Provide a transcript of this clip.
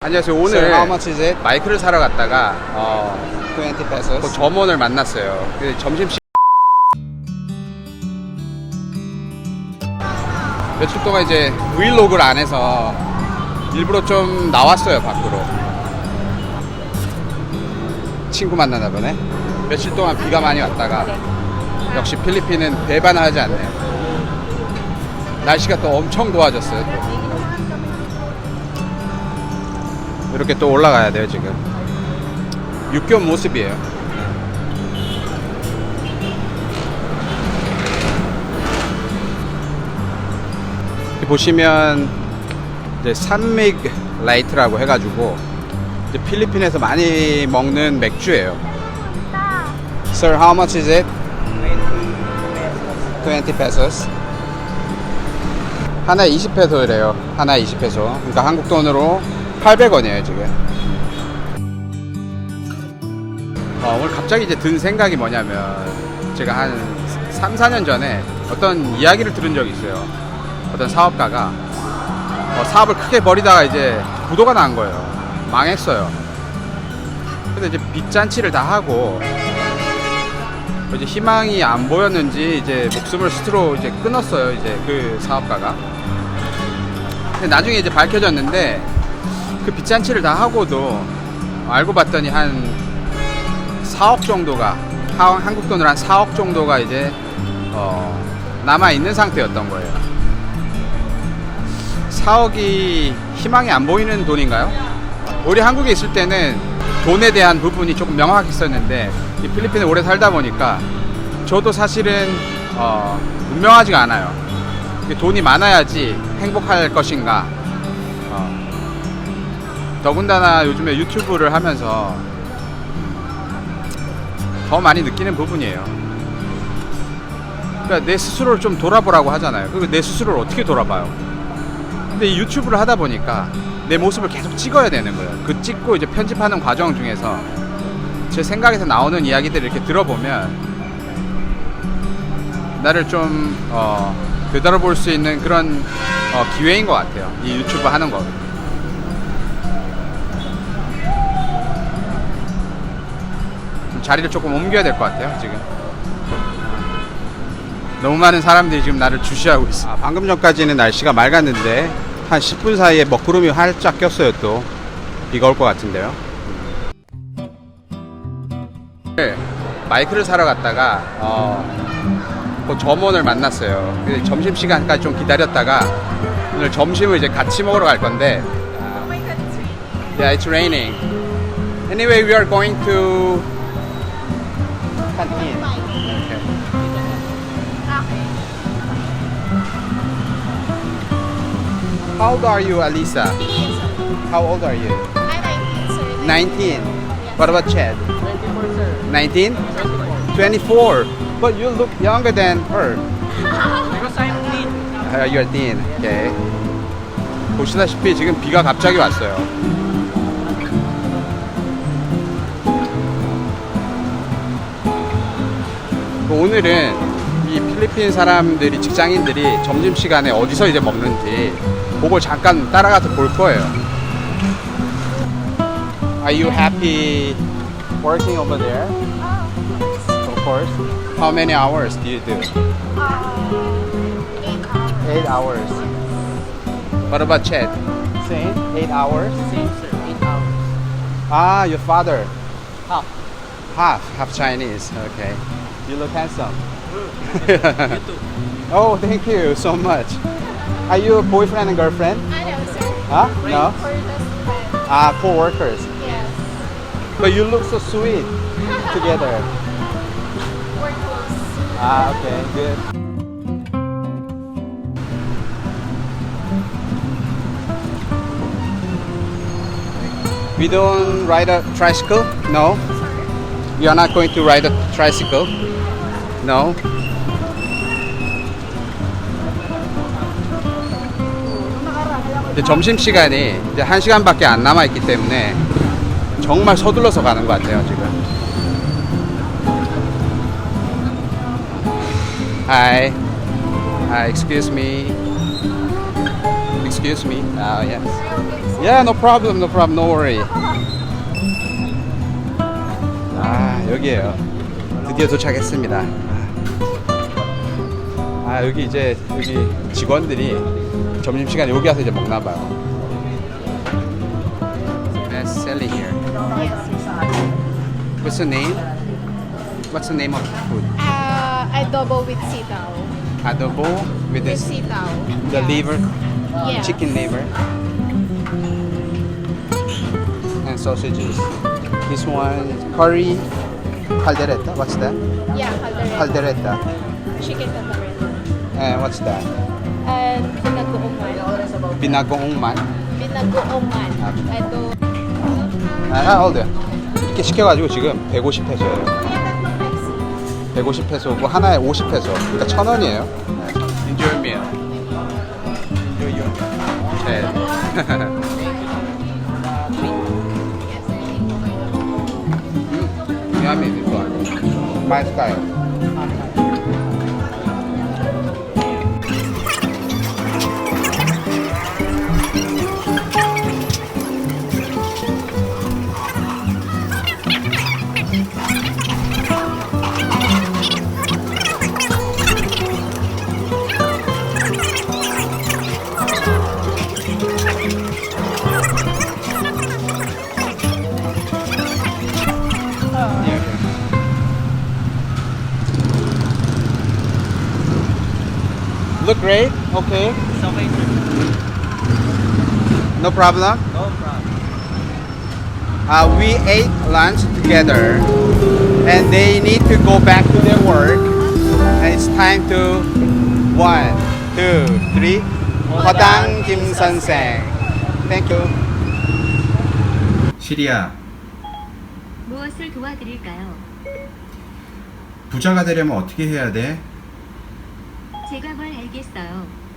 안녕하세요. 오늘 how much is it? 마이크를 사러 갔다가 어, 20 그 pesos. 점원을 만났어요. 그 점심 시 며칠 동안 이제 브이로그를 안 해서 일부러 좀 나왔어요 밖으로. 친구 만나나 보네. 며칠 동안 비가 많이 왔다가 역시 필리핀은 배반을 하지 않네요. 날씨가 또 엄청 도와줬어요. 또. 이렇게 또 올라가야 돼요 지금. 육교 모습이에요. 네. 보시면 이제 산믹 라이트라고 해가지고 필리핀에서 많이 먹는 맥주예요. Sir, how much is it? 20 pesos. 하나에 20페소래요. 하나에 20페소. 그러니까 한국 돈으로 800원이에요 지금. 어, 오늘 갑자기 이제 든 생각이 뭐냐면 제가 한 3, 4년 전에 어떤 이야기를 들은 적이 있어요. 어떤 사업가가 어, 사업을 크게 벌이다가 이제 부도가 난 거예요. 망했어요. 근데 이제 빚잔치를 다 하고 이제 희망이 안 보였는지 이제 목숨을 스스로 이제 끊었어요. 이제 그 사업가가. 근데 나중에 이제 밝혀졌는데 그 빚잔치를 다 하고도 알고 봤더니 한 4억 정도가 하- 한국 돈으로 한 4억 정도가 이제 어, 남아 있는 상태였던 거예요. 4억이 희망이 안 보이는 돈인가요? 우리 한국에 있을 때는 돈에 대한 부분이 조금 명확했었는데 이 필리핀에 오래 살다 보니까 저도 사실은 어, 분명하지가 않아요. 돈이 많아야지 행복할 것인가. 어, 더군다나 요즘에 유튜브를 하면서 더 많이 느끼는 부분이에요. 그러니까 내 스스로를 좀 돌아보라고 하잖아요. 그리고 내 스스로를 어떻게 돌아봐요? 근데 이 유튜브를 하다 보니까 내 모습을 계속 찍어야 되는 거예요. 그 찍고 이제 편집하는 과정 중에서 제 생각에서 나오는 이야기들을 이렇게 들어보면 나를 좀 어, 되돌아볼 수 있는 그런 어, 기회인 것 같아요. 이 유튜브 하는 거. 자리를 조금 옮겨야 될 것 같아요. 지금. 너무 많은 사람들이 지금 나를 주시하고 있어. 아, 방금 전까지는 날씨가 맑았는데 한 10분 사이에 먹구름이 활짝 꼈어요 또. 비가 올 것 같은데요. 네, 마이크를 사러 갔다가 어, 그 점원을 만났어요. 그 점심 시간까지 좀 기다렸다가 오늘 점심을 이제 같이 먹으러 갈 건데. Yeah, it's raining. Anyway, we are going to canteen. Okay. How old are you, Alisa? How old are you? I'm 19, sir. 19. What about Chad? 24, sir. 19? 24. But you look younger than her. Because I'm clean. Uh, you're teen. Okay. 보시다시피 지금 비가 갑자기 왔어요. 오늘은 이 필리핀 사람들이 직장인들이 점심 시간에 어디서 이제 먹는지 그걸 잠깐 따라가서 볼 거예요. Are you happy working over there? Of course. How many hours do you do? Eight hours. What about Chad? Same. Eight hours. Same, sir. 8 hours. Ah, your father. Half. Half, half Chinese. Okay. You look handsome. Oh, thank you so much. Are you a boyfriend and girlfriend? I know, sir. Huh? No. For this friend. Ah, co-workers. Yes. But you look so sweet together. We're close. Ah, okay, good. We don't ride a tricycle? No. Sorry. You are not going to ride a tricycle? No. 이제 점심 시간이 이제 한 시간밖에 안 남아 있기 때문에 정말 서둘러서 가는 것 같아요 지금. Hi. Hi. Excuse me. Excuse me. Ah, yes. Yeah, no problem, no problem, no worry. 아, 여기에요. 드디어 도착했습니다. 아, 여기 이제 여기 직원들이 점심 시간에 여기 와서 이제 먹나 봐요. Best selling here. What's the name? What's the name of the food? Uh, adobo with sitaw. Adobo with With this sitaw. the liver, Yeah. chicken liver, and sausages. This one curry caldereta. What's that? Yeah, caldereta. Caldereta. Chicken caldereta. And what's that? And binagoongan. Binagoong man. Binagoongan. Ah, Ito. 아, hold on. 이렇게 시켜가지고 지금 150페소예요. 150페소고 하나에 50페소. 그러니까 천 원이에요. 네. Enjoy meal. Enjoy your meal. 네. 음, yummy this one. Look great. Okay. It's okay, sir. No problem. No problem. Uh, we ate lunch together and they need to go back to their work and it's time to one two three 허당 김 선생 Thank you 시리아 무엇을 도와드릴까요? 부자가 되려면 어떻게 해야 돼? 제가 뭘 알겠어요.